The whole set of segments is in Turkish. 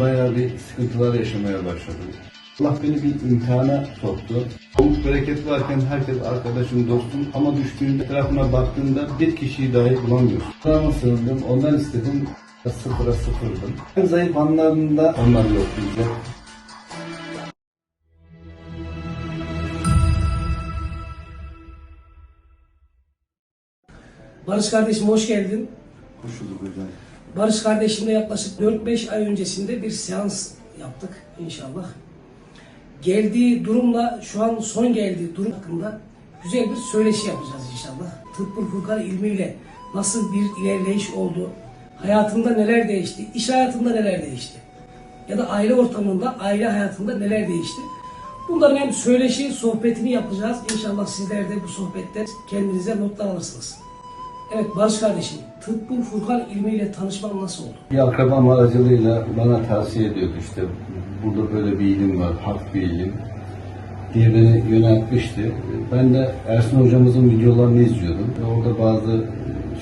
Bayağı bir sıkıntılar yaşamaya başladım. Allah beni bir imtihana soktu. Bolluk bereket varken herkes arkadaşım, dostum ama düştüğünde etrafına baktığında bir kişiyi dahi bulamıyorsun. Sınava sığındım, ondan istedim, sıfıra sıfırdım. En zayıf anlarında onlar yok bizde. Barış kardeşim hoş geldin. Hoş bulduk hocam. Barış kardeşimle yaklaşık 4-5 ay öncesinde bir seans yaptık inşallah. Geldiği durumla şu an son geldiği durum hakkında güzel bir söyleşi yapacağız inşallah. Tıbbul Furkan ilmiyle nasıl bir ilerleyiş oldu, hayatında neler değişti, iş hayatında neler değişti ya da aile ortamında, aile hayatında neler değişti. Bunların hem söyleşi, sohbetini yapacağız. İnşallah sizler de bu sohbette kendinize notlar alırsınız. Evet Barış kardeşim, Tıbbul Furkan ilmiyle tanışman nasıl oldu? Bir akrabam aracılığıyla bana tavsiye ediyordu işte burada böyle bir ilim var, hak bir ilim diye beni yöneltmişti. Ben de Ersin hocamızın videolarını izliyordum. Orada bazı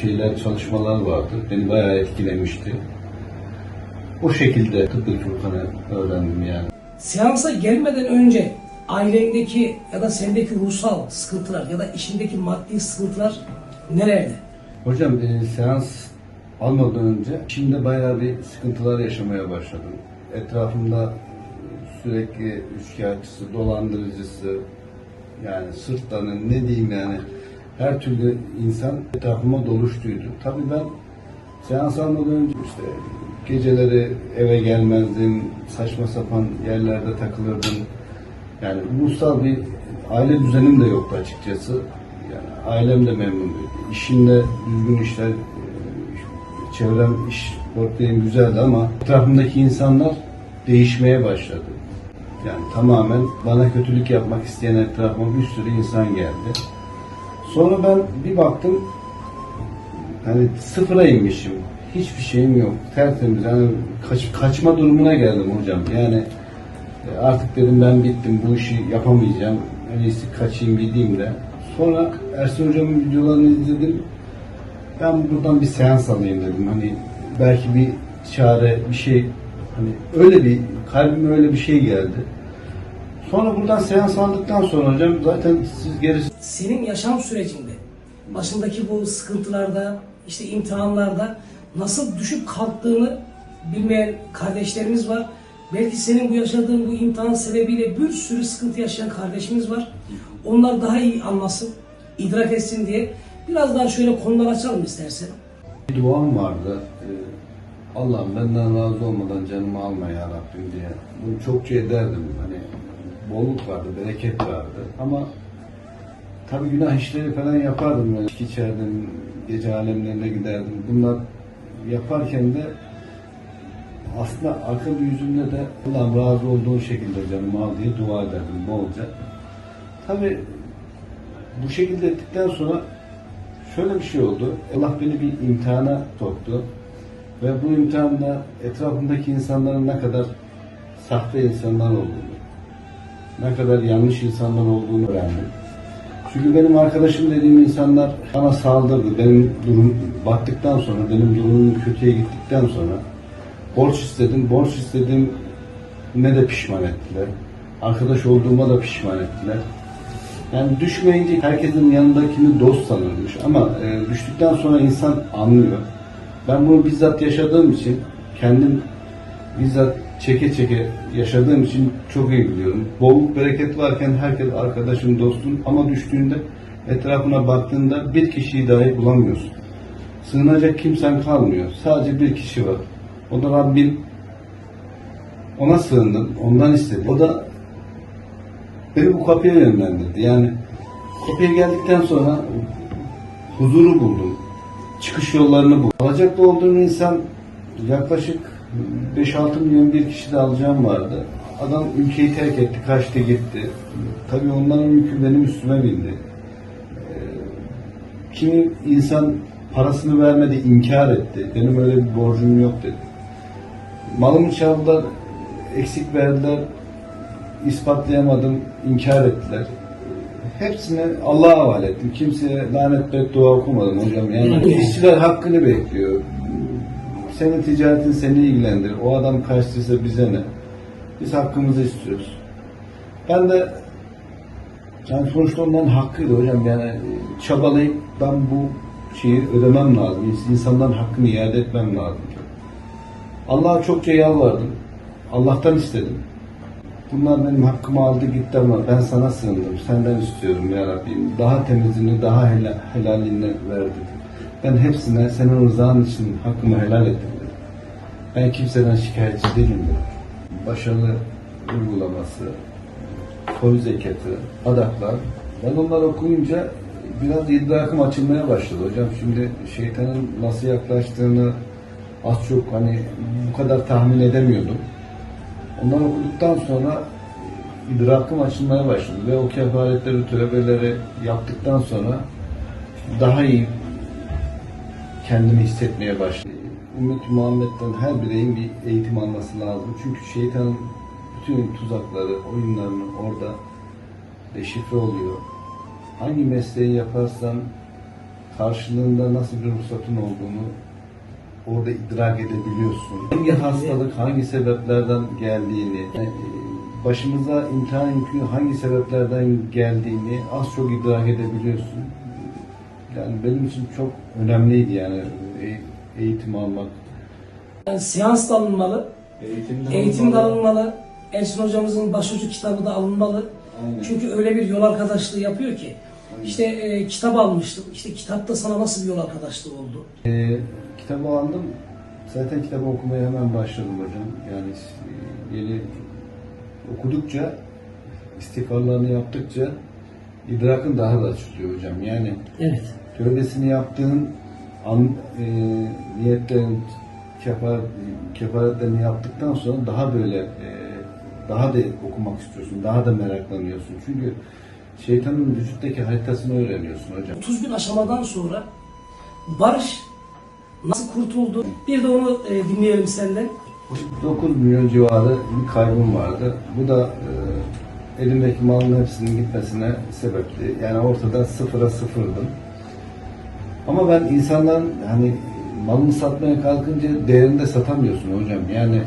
şeyler, çalışmalar vardı. Beni bayağı etkilemişti. O şekilde Tıbbı Furkan'ı öğrendim yani. Seansa gelmeden önce ailendeki ya da sendeki ruhsal sıkıntılar ya da işindeki maddi sıkıntılar nelerdi? Hocam e, seans almadan önce şimdi bayağı bir sıkıntılar yaşamaya başladım. Etrafımda sürekli üçkağıtçısı, dolandırıcısı, yani sırtlanı ne diyeyim yani her türlü insan etrafıma doluştuydu. Tabii ben seans almadan önce işte geceleri eve gelmezdim, saçma sapan yerlerde takılırdım. Yani ruhsal bir aile düzenim de yoktu açıkçası. Yani ailem de memnun değildi. İşimde düzgün işler, e, çevrem, iş portföyüm güzeldi ama etrafımdaki insanlar değişmeye başladı. Yani tamamen bana kötülük yapmak isteyen etrafıma bir sürü insan geldi. Sonra ben bir baktım hani sıfıra inmişim. Hiçbir şeyim yok. Tertemiz. Yani kaç, kaçma durumuna geldim hocam. Yani e, artık dedim ben bittim. Bu işi yapamayacağım. En iyisi kaçayım gideyim de. Sonra Ersin hocamın videolarını izledim. Ben buradan bir seans alayım dedim. Hani belki bir çare, bir şey hani öyle bir kalbime öyle bir şey geldi. Sonra buradan seans aldıktan sonra hocam zaten siz gerisi Senin yaşam sürecinde başındaki bu sıkıntılarda, işte imtihanlarda nasıl düşüp kalktığını bilmeyen kardeşlerimiz var. Belki senin bu yaşadığın bu imtihan sebebiyle bir sürü sıkıntı yaşayan kardeşimiz var. Onlar daha iyi anlasın, idrak etsin diye biraz daha şöyle konular açalım istersen. Bir duam vardı. Ee, Allah'ım benden razı olmadan canımı alma ya Rabbim diye. Bunu çokça ederdim. Hani bolluk vardı, bereket vardı. Ama tabii günah işleri falan yapardım. Yani içki içerdim, gece alemlerine giderdim. Bunlar yaparken de aslında arka yüzümde de Allah'ım razı olduğu şekilde canımı al diye dua ederdim bolca. Tabii bu şekilde ettikten sonra şöyle bir şey oldu. Allah beni bir imtihana soktu. Ve bu imtihanda etrafımdaki insanların ne kadar sahte insanlar olduğunu, ne kadar yanlış insanlar olduğunu öğrendim. Çünkü benim arkadaşım dediğim insanlar bana saldırdı. Benim durum battıktan sonra, benim durumum kötüye gittikten sonra borç istedim. Borç istedim ne de pişman ettiler. Arkadaş olduğuma da pişman ettiler. Yani düşmeyince herkesin yanındakini dost sanırmış ama e, düştükten sonra insan anlıyor. Ben bunu bizzat yaşadığım için kendim bizzat çeke çeke yaşadığım için çok iyi biliyorum. Bolluk bereket varken herkes arkadaşın dostun ama düştüğünde etrafına baktığında bir kişiyi dahi bulamıyorsun. Sığınacak kimsen kalmıyor. Sadece bir kişi var. O da Rabbim. Ona sığındım. Ondan istedim. O da beni bu kapıya yönlendirdi. Yani kapıya geldikten sonra huzuru buldum. Çıkış yollarını buldum. Alacaklı olduğum insan yaklaşık 5-6 milyon bir kişi de alacağım vardı. Adam ülkeyi terk etti, kaçtı gitti. Tabii onların yükü benim üstüme bindi. Ee, Kimi insan parasını vermedi, inkar etti. Benim öyle bir borcum yok dedi. Malımı çaldılar, eksik verdiler, ispatlayamadım, inkar ettiler. Hepsini Allah'a havale ettim. Kimseye lanet beddua okumadım hocam. Yani işçiler hakkını bekliyor. senin ticaretin seni ilgilendirir. O adam kaçtıysa bize ne? Biz hakkımızı istiyoruz. Ben de yani sonuçta onların hakkıydı hocam. Yani çabalayıp ben bu şeyi ödemem lazım. İnsanların hakkını iade etmem lazım. Allah'a çokça yalvardım. Allah'tan istedim. Bunlar benim hakkımı aldı gitti ama ben sana sığındım. Senden istiyorum ya Rabbim. Daha temizini, daha helal, helalini ver dedim. Ben hepsine senin rızan için hakkımı helal ettim dedim. Ben kimseden şikayetçi değilim dedim. Başarılı uygulaması, soy zekatı, adaklar. Ben onları okuyunca biraz idrakım açılmaya başladı hocam. Şimdi şeytanın nasıl yaklaştığını az çok hani bu kadar tahmin edemiyordum. Onları okuduktan sonra idrakım açılmaya başladı ve o kefaretleri, tövbeleri yaptıktan sonra daha iyi kendimi hissetmeye başladım. Ümmet Muhammed'den her bireyin bir eğitim alması lazım. Çünkü şeytanın bütün tuzakları, oyunlarını orada deşifre oluyor. Hangi mesleği yaparsan karşılığında nasıl bir ruhsatın olduğunu orada idrak edebiliyorsun. Hangi hastalık, hangi sebeplerden geldiğini, yani, e, başımıza imtihan yükü hangi sebeplerden geldiğini az çok idrak edebiliyorsun. Yani benim için çok önemliydi yani e- eğitim almak. Yani seans da alınmalı, eğitim de alınmalı. Ersin hocamızın başucu kitabı da alınmalı. Aynen. Çünkü öyle bir yol arkadaşlığı yapıyor ki. İşte e, kitap almıştım. İşte kitapta sana nasıl bir yol arkadaşlığı oldu? Ee, kitabı aldım. Zaten kitabı okumaya hemen başladım hocam. Yani e, yeni okudukça, istiğfarlarını yaptıkça idrakın daha da açılıyor hocam. Yani Evet. tövbesini yaptığın an, e, niyetlerin kefaret, kefaretlerini yaptıktan sonra daha böyle e, daha da okumak istiyorsun, daha da meraklanıyorsun. Çünkü şeytanın vücuttaki haritasını öğreniyorsun hocam. 30 bin aşamadan sonra Barış nasıl kurtuldu? Bir de onu e, dinleyelim senden. 9 milyon civarı bir kaybım vardı. Bu da e, elimdeki malın hepsinin gitmesine sebepti. Yani ortada sıfıra sıfırdım. Ama ben insanların hani malını satmaya kalkınca değerini de satamıyorsun hocam. Yani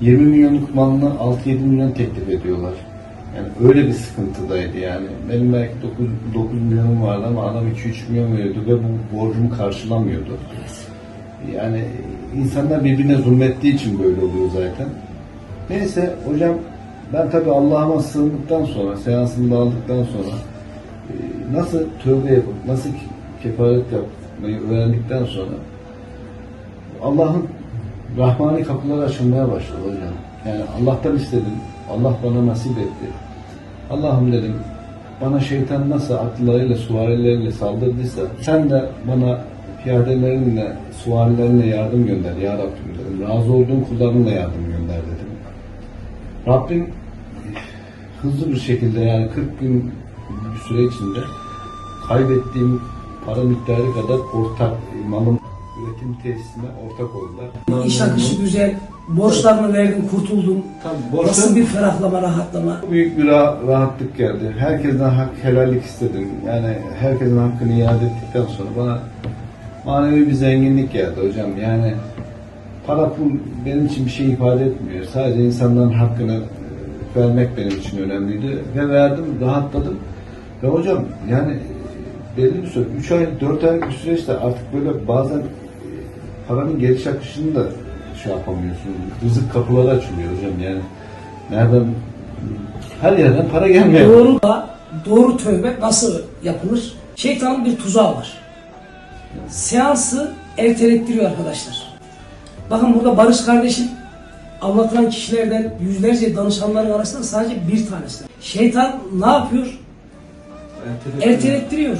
20 milyonluk malını 6-7 milyon teklif ediyorlar. Yani öyle bir sıkıntıdaydı yani. Benim belki 9, 9 milyonum vardı ama adam 2-3 milyon veriyordu ve bu borcumu karşılamıyordu. Yani insanlar birbirine zulmettiği için böyle oluyor zaten. Neyse hocam ben tabi Allah'ıma sığındıktan sonra, seansımı da aldıktan sonra e, nasıl tövbe yapıp, nasıl kefaret yapmayı öğrendikten sonra Allah'ın rahmani kapıları açılmaya başladı hocam. Yani Allah'tan istedim. Allah bana nasip etti. Allah'ım dedim bana şeytan nasıl atlılarıyla, suvarileriyle saldırdıysa sen de bana piyadelerinle, suvarilerinle yardım gönder ya Rabbim dedim. Razı olduğun kullarınla yardım gönder dedim. Rabbim hızlı bir şekilde yani 40 gün bir süre içinde kaybettiğim para miktarı kadar ortak malım üretim tesisine ortak oldular. İş akışı güzel, borçlarını verdin, kurtuldun. Tabii borçlar- Nasıl bir ferahlama, rahatlama? Büyük bir rah- rahatlık geldi. Herkesten hak helallik istedim. Yani herkesin hakkını iade ettikten sonra bana manevi bir zenginlik geldi hocam. Yani para pul benim için bir şey ifade etmiyor. Sadece insanların hakkını e, vermek benim için önemliydi. Ve verdim, rahatladım. Ve hocam yani belli bir süre, 3 ay, 4 aylık bir süreçte artık böyle bazen paranın geliş akışını da şey yapamıyorsun. Rızık kapıları açılıyor hocam yani. Nereden her yerden para gelmeye Doğru da, doğru tövbe nasıl yapılır? Şeytanın bir tuzağı var. Seansı ertelettiriyor arkadaşlar. Bakın burada Barış kardeşim anlatılan kişilerden yüzlerce danışanların arasında sadece bir tanesi. Şeytan ne yapıyor? Ertelettiriyor.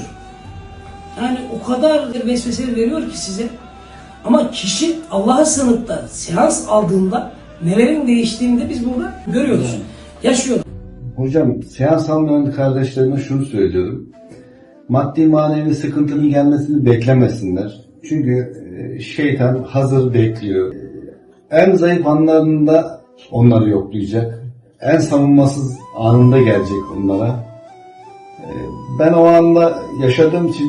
Yani o kadar vesvese veriyor ki size. Ama kişi Allah'a sığınıp da seans aldığında nelerin değiştiğini de biz burada görüyoruz. Yaşıyoruz. Hocam seans almayan kardeşlerime şunu söylüyorum. Maddi manevi sıkıntının gelmesini beklemesinler. Çünkü e, şeytan hazır bekliyor. En zayıf anlarında onları yoklayacak. En savunmasız anında gelecek onlara. E, Ben o anda yaşadığım için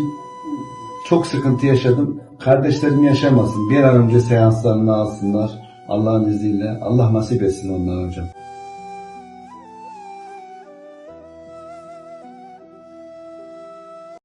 çok sıkıntı yaşadım. Kardeşlerim yaşamasın. Bir an önce seanslarını alsınlar. Allah'ın izniyle. Allah nasip etsin onlara hocam.